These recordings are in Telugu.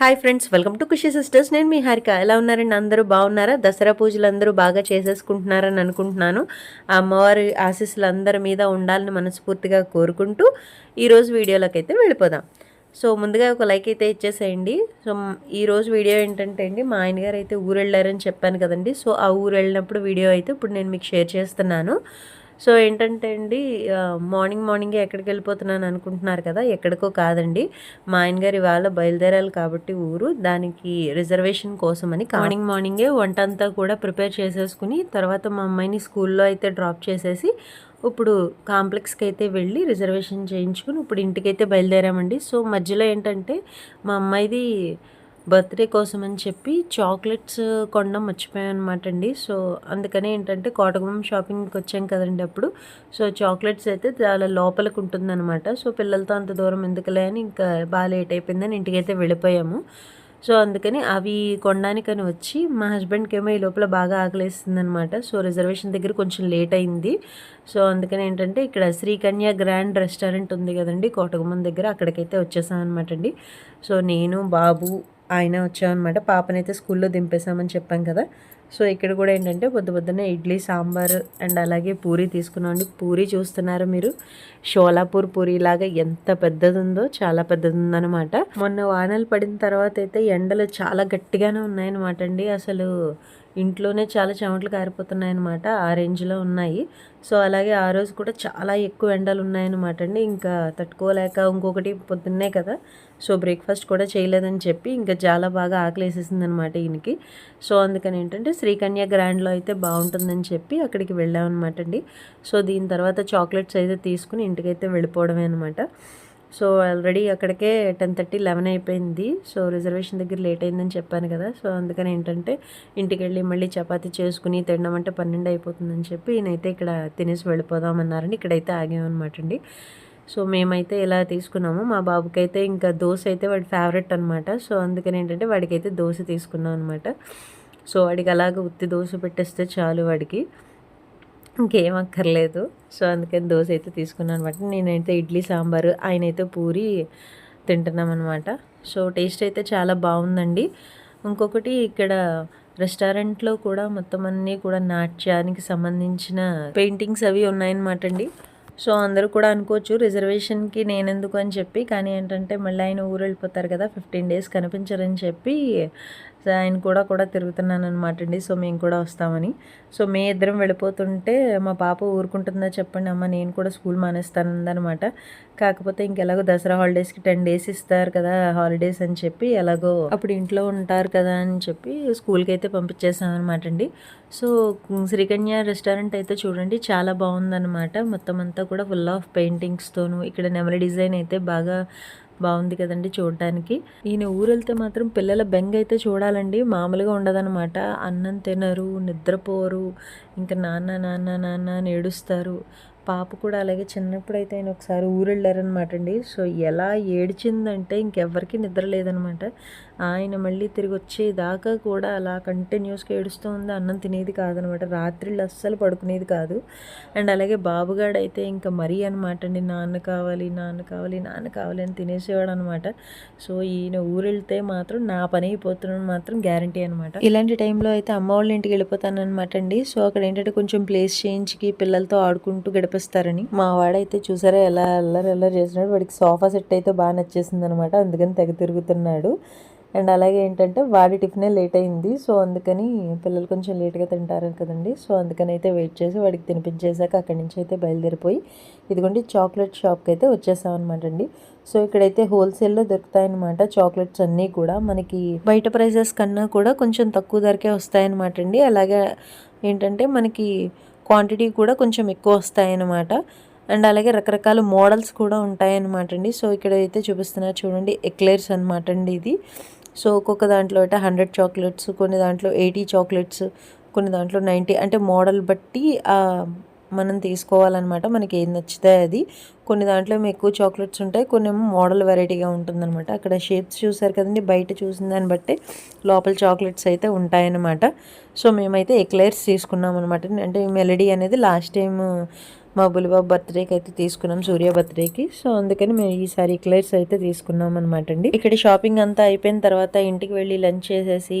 Hi friends welcome to Khushi sisters నేను మీ హారిక. ఎలా ఉన్నారండి? అందరూ బాగున్నారా? దసరా పూజలు అందరూ బాగా చేసేసుకుంటున్నారని అనుకుంటున్నాను. ఆ అమ్మవారి ఆశీస్సులు అందరి మీద ఉండాలని మనస్ఫూర్తిగా కోరుకుంటూ ఈరోజు వీడియోలోకి అయితే వెళ్ళిపోదాం. సో ముందుగా ఒక లైక్ అయితే ఇచ్చేసేయండి. సో ఈరోజు వీడియో ఏంటంటే అండి మా ఆయన గారు అయితే ఊరు వెళ్ళారని చెప్పాను కదండి. సో ఆ ఊరు వెళ్ళినప్పుడు వీడియో అయితే ఇప్పుడు నేను మీకు షేర్ చేస్తున్నాను. సో ఏంటంటే అండి మార్నింగ్ మార్నింగే ఎక్కడికి వెళ్ళిపోతున్నాను అనుకుంటున్నారు కదా ఎక్కడికో కాదండి. మా ఆయన గారు ఇవాళ బయలుదేరాలి కాబట్టి ఊరు దానికి రిజర్వేషన్ కోసమని మార్నింగ్ మార్నింగే వంట అంతా కూడా ప్రిపేర్ చేసేసుకుని తర్వాత మా అమ్మాయిని స్కూల్లో అయితే డ్రాప్ చేసేసి ఇప్పుడు కాంప్లెక్స్కి అయితే వెళ్ళి రిజర్వేషన్ చేయించుకుని ఇప్పుడు ఇంటికైతే బయలుదేరామండి. సో మధ్యలో ఏంటంటే మా అమ్మాయిది బర్త్డే కోసం అని చెప్పి చాక్లెట్స్ కొనడం మర్చిపోయాను అనమాట అండి సో అందుకనే ఏంటంటే కోటగుమ్మం షాపింగ్కి వచ్చాం కదండి అప్పుడు. సో చాక్లెట్స్ అయితే చాలా లోపలికి ఉంటుందన్నమాట. సో పిల్లలతో అంత దూరం ఎందుకులే అని ఇంకా బాగా లేట్ అయిపోయిందని ఇంటికైతే వెళ్ళిపోయాము. సో అందుకని అవి కొనడానికని వచ్చి మా హస్బెండ్కి ఏమో ఈ లోపల బాగా ఆకలేస్తుంది అనమాట సో రిజర్వేషన్ దగ్గర కొంచెం లేట్ అయింది. సో అందుకని ఏంటంటే ఇక్కడ శ్రీకన్య గ్రాండ్ రెస్టారెంట్ ఉంది కదండి కోటగుమ్మం దగ్గర అక్కడికైతే వచ్చేసాం అనమాట అండి సో నేను బాబు ఆయన వచ్చామన్నమాట పాపనైతే స్కూల్లో దింపేశామని చెప్పాం కదా. సో ఇక్కడ కూడా ఏంటంటే పొద్దు పొద్దున్నే ఇడ్లీ సాంబార్ అండ్ అలాగే పూరి తీసుకున్నాం అండి. పూరి చూస్తున్నారు మీరు? షోలాపూర్ పూరి లాగా ఎంత పెద్దది ఉందో చాలా పెద్దది ఉందన్నమాట మొన్న వానలు పడిన తర్వాత అయితే ఎండలు చాలా గట్టిగానే ఉన్నాయన్నమాట అండి. అసలు ఇంట్లోనే చాలా చెమటలు కారిపోతున్నాయి అనమాట ఆ రేంజ్లో ఉన్నాయి. సో అలాగే ఆ రోజు కూడా చాలా ఎక్కువ ఎండలు ఉన్నాయన్నమాట అండి. ఇంకా తట్టుకోలేక ఇంకొకటి పొద్దున్నే కదా. సో బ్రేక్ఫాస్ట్ కూడా చేయలేదని చెప్పి ఇంకా చాలా బాగా ఆకలేసేసింది అనమాట ఈయనకి. సో అందుకని ఏంటంటే శ్రీకన్య గ్రాండ్లో అయితే బాగుంటుందని చెప్పి అక్కడికి వెళ్ళామన్నమాట అండి. సో దీని తర్వాత చాక్లెట్స్ అయితే తీసుకుని ఇంటికైతే వెళ్ళిపోవడమే అనమాట. సో ఆల్రెడీ అక్కడికే టెన్ థర్టీ లెవెన్ అయిపోయింది. సో రిజర్వేషన్ దగ్గర లేట్ అయిందని చెప్పాను కదా. సో అందుకని ఏంటంటే ఇంటికి వెళ్ళి మళ్ళీ చపాతి చేసుకుని తినడం అంటే పన్నెండు అయిపోతుందని చెప్పి నేనైతే ఇక్కడ తినేసి వెళ్ళిపోదామన్నారని ఇక్కడైతే ఆగామన్నమాట అండి. సో మేమైతే ఇలా తీసుకున్నాము. మా బాబుకైతే ఇంకా దోశ అయితే వాడి ఫేవరెట్ అనమాట సో అందుకని ఏంటంటే వాడికైతే దోశ తీసుకున్నాం అనమాట సో వాడికి అలాగ ఉత్తి దోశ పెట్టేస్తే చాలు వాడికి. ఇంకేం అక్కర్లేదు. సో అందుకని దోశ అయితే తీసుకున్నాను అనమాట నేనైతే ఇడ్లీ సాంబారు ఆయన అయితే పూరి తింటున్నామన్నమాట సో టేస్ట్ అయితే చాలా బాగుందండి. ఇంకొకటి ఇక్కడ రెస్టారెంట్లో కూడా మొత్తం అన్నీ కూడా నాట్యానికి సంబంధించిన పెయింటింగ్స్ అవి ఉన్నాయన్నమాట అండి. సో అందరూ కూడా అనుకోవచ్చు రిజర్వేషన్కి నేనెందుకు అని చెప్పి కానీ ఏంటంటే మళ్ళీ ఆయన ఊరు వెళ్ళిపోతారు కదా ఫిఫ్టీన్ డేస్ కనిపించరని చెప్పి ఆయన కూడా కూడా తిరుగుతున్నాను అనమాట అండి. సో మేము కూడా వస్తామని. సో మే ఇద్దరం వెళ్ళిపోతుంటే మా పాప ఊరుకుంటుందా చెప్పండి. అమ్మ నేను కూడా స్కూల్ మానేస్తానందనమాట కాకపోతే ఇంకెలాగో దసరా హాలిడేస్కి టెన్ డేస్ ఇస్తారు కదా హాలిడేస్ అని చెప్పి ఎలాగో అప్పుడు ఇంట్లో ఉంటారు కదా అని చెప్పి స్కూల్కి అయితే పంపించేసామన్నమాట అండి. సో శ్రీకన్య రెస్టారెంట్ అయితే చూడండి చాలా బాగుందన్నమాట. మొత్తం అంతా కూడా ఫుల్ ఆఫ్ పెయింటింగ్స్తోనూ ఇక్కడ నెమలి డిజైన్ అయితే బాగా బాగుంది కదండి చూడడానికి. ఈయన ఊరు వెళ్తే మాత్రం పిల్లల బెంగ అయితే చూడాలండి. మామూలుగా ఉండదన్నమాట. అన్నం తినరు నిద్రపోరు. ఇంకా నాన్న నాన్న నాన్న అని ఏడుస్తారు. పాప కూడా అలాగే చిన్నప్పుడు అయితే ఆయన ఒకసారి ఊరు వెళ్ళారనమాట అండి సో ఎలా ఏడ్చిందంటే ఇంకెవ్వరికి నిద్ర లేదనమాట. ఆయన మళ్ళీ తిరిగి వచ్చేదాకా కూడా అలా కంటిన్యూస్గా ఏడుస్తూ ఉంది. అన్నం తినేది కాదనమాట. రాత్రిళ్ళు అస్సలు పడుకునేది కాదు. అండ్ అలాగే బాబుగాడు అయితే ఇంకా మరీ అనమాట అండి నాన్న కావాలి నాన్న కావాలి నాన్న కావాలి అని తినేసేవాడు అనమాట సో ఈయన ఊరు వెళ్తే మాత్రం నా పని అయిపోతున్నాను మాత్రం గ్యారంటీ అనమాట. ఇలాంటి టైంలో అయితే అమ్మ వాళ్ళ ఇంటికి వెళ్ళిపోతాను అనమాట అండి సో అక్కడ ఏంటంటే కొంచెం ప్లేస్ చేయించి పిల్లలతో ఆడుకుంటూ నడిపిస్తారని మా వాడైతే చూసారా ఎలా అల్లరి అల్లరి చేసినాడు వాడికి సోఫా సెట్ అయితే బాగా నచ్చేసింది అనమాట అందుకని తెగ తిరుగుతున్నాడు. అండ్ అలాగే ఏంటంటే వాడి టిఫినే లేట్ అయింది. సో అందుకని పిల్లలు కొంచెం లేట్గా తింటారు కదండి. సో అందుకని అయితే వెయిట్ చేసి వాడికి తినిపించేసాక అక్కడి నుంచి అయితే బయలుదేరిపోయి ఇదిగోండి చాక్లెట్ షాప్కి అయితే వచ్చేసామన్నమాట అండి. సో ఇక్కడైతే హోల్సేల్లో దొరుకుతాయన్నమాట చాక్లెట్స్ అన్నీ కూడా. మనకి బయట ప్రైజెస్ కన్నా కూడా కొంచెం తక్కువ ధరకే వస్తాయన్నమాట అండి. అలాగే ఏంటంటే మనకి క్వాంటిటీ కూడా కొంచెం ఎక్కువ వస్తాయన్నమాట. అండ్ అలాగే రకరకాల మోడల్స్ కూడా ఉంటాయన్నమాట అండి. సో ఇక్కడ అయితే చూపిస్తున్నారు చూడండి ఎక్లేర్స్ అనమాట అండి ఇది. సో ఒక్కొక్క దాంట్లో అయితే హండ్రెడ్ చాక్లెట్స్ కొన్ని దాంట్లో ఎయిటీ చాక్లెట్స్ కొన్ని దాంట్లో నైంటీ అంటే మోడల్ బట్టి మనం తీసుకోవాలన్నమాట. మనకి ఏది నచ్చితే అది. కొన్ని దాంట్లో ఏమో ఎక్కువ చాక్లెట్స్ ఉంటాయి కొన్ని ఏమో మోడల్ వెరైటీగా ఉంటుందన్నమాట. అక్కడ షేప్స్ చూసారు కదండి బయట చూసిన దాన్ని బట్టి లోపల చాక్లెట్స్ అయితే ఉంటాయన్నమాట. సో మేమైతే ఎక్లైర్స్ తీసుకున్నాం అనమాట అంటే మెలడీ అనేది లాస్ట్ టైం మా బులిబాబు బర్త్డేకి అయితే తీసుకున్నాం సూర్య బర్త్డేకి సో అందుకని మేము ఈసారి ఎక్లైర్స్ అయితే తీసుకున్నాం అనమాట అండి. ఇక్కడ షాపింగ్ అంతా అయిపోయిన తర్వాత ఇంటికి వెళ్ళి లంచ్ చేసేసి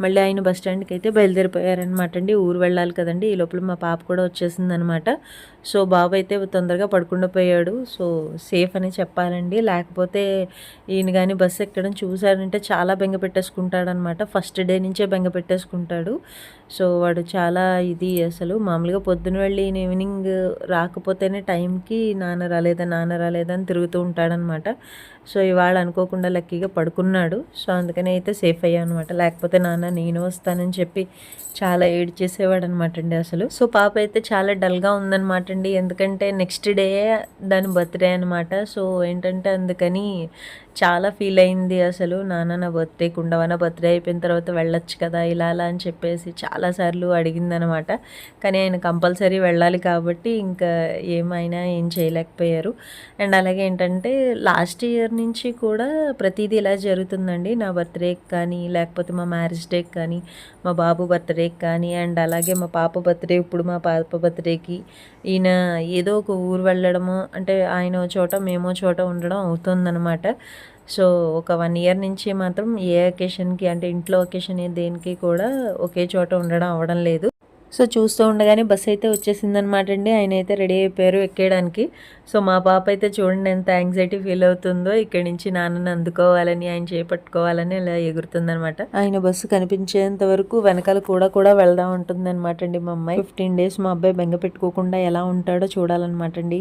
మళ్ళీ ఆయన బస్ స్టాండ్కి అయితే బయలుదేరిపోయారనమాట అండి. ఊరు వెళ్ళాలి కదండి. ఈ లోపల మా పాప కూడా వచ్చేసింది అనమాట సో బాబు అయితే తొందరగా పడుకుండా పోయాడు. సో సేఫ్ అని చెప్పాలండి. లేకపోతే ఈయన కానీ బస్సు ఎక్కడం చూశాడంటే చాలా బెంగ పెట్టేసుకుంటాడనమాట ఫస్ట్ డే నుంచే బెంగ పెట్టేసుకుంటాడు. సో వాడు చాలా ఇది అసలు. మామూలుగా పొద్దున వెళ్ళి ఈవినింగ్ రాకపోతేనే టైంకి నాన్న రాలేదా నాన్న రాలేదా అని తిరుగుతూ ఉంటాడనమాట సో ఇవాళ అనుకోకుండా లక్కీగా పడుకున్నాడు. సో అందుకని అయితే సేఫ్ అయ్యా అనమాట లేకపోతే నాన్న నేను వస్తానని చెప్పి చాలా ఏడ్ చేసేవాడు అనమాట అండి అసలు. సో పాప అయితే చాలా డల్గా ఉందన్నమాట అండి ఎందుకంటే నెక్స్ట్ డే దాని బర్త్డే అనమాట సో ఏంటంటే అందుకని చాలా ఫీల్ అయింది అసలు. నాన్న నా బర్త్డే కుండవన బర్త్డే అయిపోయిన తర్వాత వెళ్ళొచ్చు కదా ఇలా అలా అని చెప్పేసి చాలాసార్లు అడిగిందనమాట కానీ ఆయన కంపల్సరీ వెళ్ళాలి కాబట్టి ఇంకా ఏమైనా ఏం చేయలేకపోయారు. అండ్ అలాగే ఏంటంటే లాస్ట్ ఇయర్ నుంచి కూడా ప్రతిదీ ఇలా జరుగుతుందండి. నా బర్త్డేకి కానీ లేకపోతే మా మ్యారేజ్ డేకి కానీ మా బాబు బర్త్డేకి కానీ అండ్ అలాగే మా పాప బర్త్డే ఇప్పుడు మా పాప బర్త్డేకి ఈయన ఏదో ఒక ఊరు వెళ్ళడము అంటే ఆయన చోట మేమో చోట ఉండడం అవుతుందన్నమాట. సో ఒక వన్ ఇయర్ నుంచి మాత్రం ఏ ఒకేషన్కి అంటే ఇంట్లో ఒకేషన్ దేనికి కూడా ఒకే చోట ఉండడం అవ్వడం లేదు. సో చూస్తూ ఉండగానే బస్ అయితే వచ్చేసిందనమాట అండి. ఆయన అయితే రెడీ అయిపోయారు ఎక్కేయడానికి. సో మా పాప అయితే చూడండి ఎంత యాంగ్జైటీ ఫీల్ అవుతుందో ఇక్కడి నుంచి నాన్నని అందుకోవాలని ఆయన చేపట్టుకోవాలని ఇలా ఎగురుతుందనమాట ఆయన బస్సు కనిపించేంత వరకు వెనకాల కూడా కూడా వెళ్దా ఉంటుందన్నమాట అండి మా అమ్మాయి. ఫిఫ్టీన్ డేస్ మా అబ్బాయి బెంగ పెట్టుకోకుండా ఎలా ఉంటాడో చూడాలన్నమాట అండి.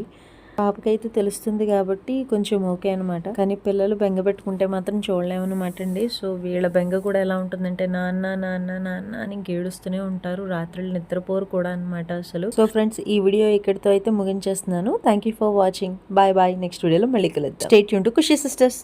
పాపకైతే తెలుస్తుంది కాబట్టి కొంచెం ఓకే అనమాట కానీ పిల్లలు బెంగ పెట్టుకుంటే మాత్రం చూడలేమన్నమాట అండి. సో వీళ్ళ బెంగ కూడా ఎలా ఉంటుందంటే నాన్న నాన్న నాన్న అని గేడుస్తూనే ఉంటారు. రాత్రులు నిద్రపోరు కూడా అనమాట అసలు. సో ఫ్రెండ్స్ ఈ వీడియో ఇక్కడితో అయితే ముగించేస్తున్నాను. Thank you for watching bye bye next వీడియోలో మళ్ళీ కలుద్దాం. State Yoon to Khushi sisters